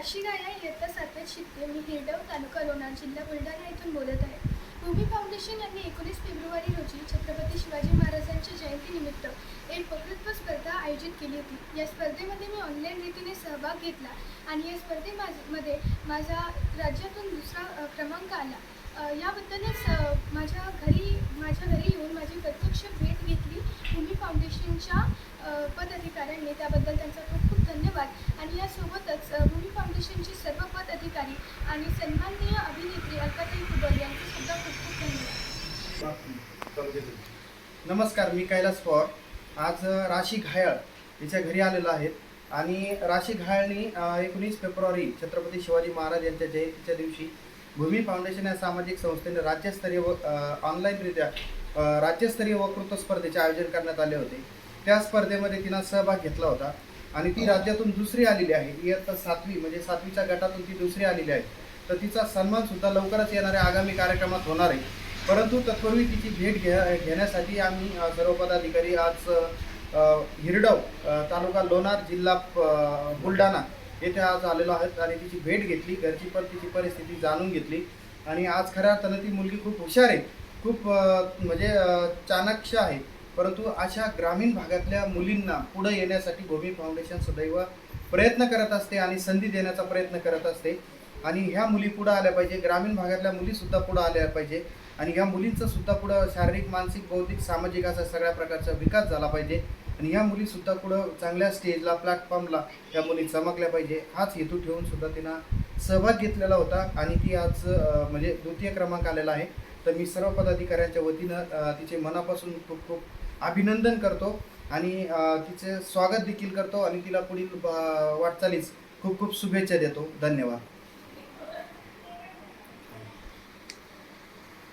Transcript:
राशी गाया इयत्ता सातव्यात शिकते. मी हिरडव तालुका लोणार जिल्हा बुलढाणा येथून बोलत आहे. भूमी फाउंडेशन यांनी एकोणीस फेब्रुवारी रोजी छत्रपती शिवाजी महाराजांच्या जयंतीनिमित्त एक वक्तृत्व स्पर्धा आयोजित केली होती. या स्पर्धेमध्ये मी ऑनलाईन रीतीने सहभाग घेतला आणि या स्पर्धेमध्ये माझा राज्यातून दुसरा क्रमांक आला. याबद्दलच माझ्या घरी माझ्या घरी येऊन माझी प्रत्यक्ष भेट घेतली भूमी फाउंडेशनच्या पदाधिकाऱ्यांनी. त्याबद्दल त्यांचा खूप खूप धन्यवाद. आणि यासोबतच अ, सर्व पदाधिकारी आणि सन्माननीय अभिनेत्री अलकाताई कुबल यांचे सुद्धा खूप खूप धन्यवाद. नमस्कार मी कैलास पवार. आज राशी घायाळ हिच्या घरी आलेलो आहे आणि राशी घायाळनी एकोणीस फेब्रुवारी छत्रपती शिवाजी महाराज यांच्या जयंतीच्या दिवशी भूमी फाउंडेशन या सामाजिक संस्थेने राज्यस्तरीय व ऑनलाईनरित्या राज्यस्तरीय वक्तृत्व स्पर्धेचे आयोजन करण्यात आले होते. त्या स्पर्धेमध्ये तिनं सहभाग घेतला होता. आणि ती राज्यातून दुसरी आलेली आहे. इयत्ता सातवी म्हणजे सातवीच्या गटातून ती दुसरी आलेली आहे. तर तिचा सन्मान सुद्धा लवकरच येणाऱ्या आगामी कार्यक्रमात होणार आहे. परंतु तत्पूर्वी तिची भेट घ्या घेण्यासाठी आम्ही सर्व पदाधिकारी आज हिरडव तालुका लोणार जिल्हा बुलढाणा येथे आज आलेलो आहेत आणि तिची भेट घेतली. घरची पण तिची परिस्थिती जाणून घेतली. आणि आज खऱ्या अर्थानं ती मुलगी खूप हुशार आहे. खूप म्हणजे चाणक्य आहे. परंतु अशा ग्रामीण भागातल्या मुलींना पुढे येण्यासाठी भूमी फाउंडेशन सदैव प्रयत्न करत असते आणि संधी देण्याचा प्रयत्न करत असते. आणि ह्या मुली पुढं आल्या पाहिजे ग्रामीण भागातल्या मुलीसुद्धा पुढं आल्या पाहिजे. आणि ह्या मुलींचा सुद्धा पुढं शारीरिक मानसिक बौद्धिक सामाजिक असा सगळ्या प्रकारचा विकास झाला पाहिजे. आणि ह्या मुलीसुद्धा पुढं चांगल्या स्टेजला प्लॅटफॉर्मला ह्या मुली चमकल्या पाहिजे. हाच हेतू ठेवून सुद्धा तिनं सहभाग घेतलेला होता आणि ती आज म्हणजे द्वितीय क्रमांक आलेला आहे. तर मी सर्व पदाधिकाऱ्यांच्या वतीनं तिचे मनापासून खूप खूप अभिनंदन करतो आणि तिचे स्वागत देखील करतो आणि तिला पुढील वाटचालीस खूप खूप शुभेच्छा देतो. धन्यवाद.